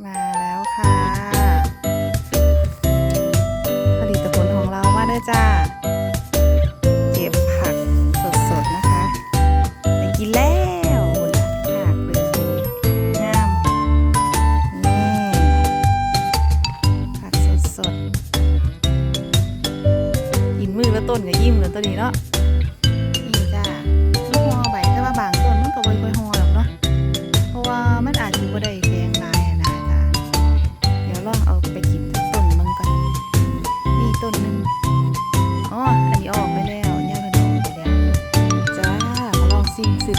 มาแล้วค่ะ ผลิตผลของเรามาเด้อจ้า เก็บผักสดๆนะคะไปกินแล้วหุ่นผักเลยงามนี่ผักสดๆ กินมือละต้นก็ยิ้มเลยตัวนี้เนาะ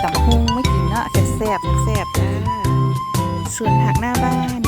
ตำฮุงไม่กินเนาะแซ่บแซ่บจ้าส่วนผักหน้าบ้าน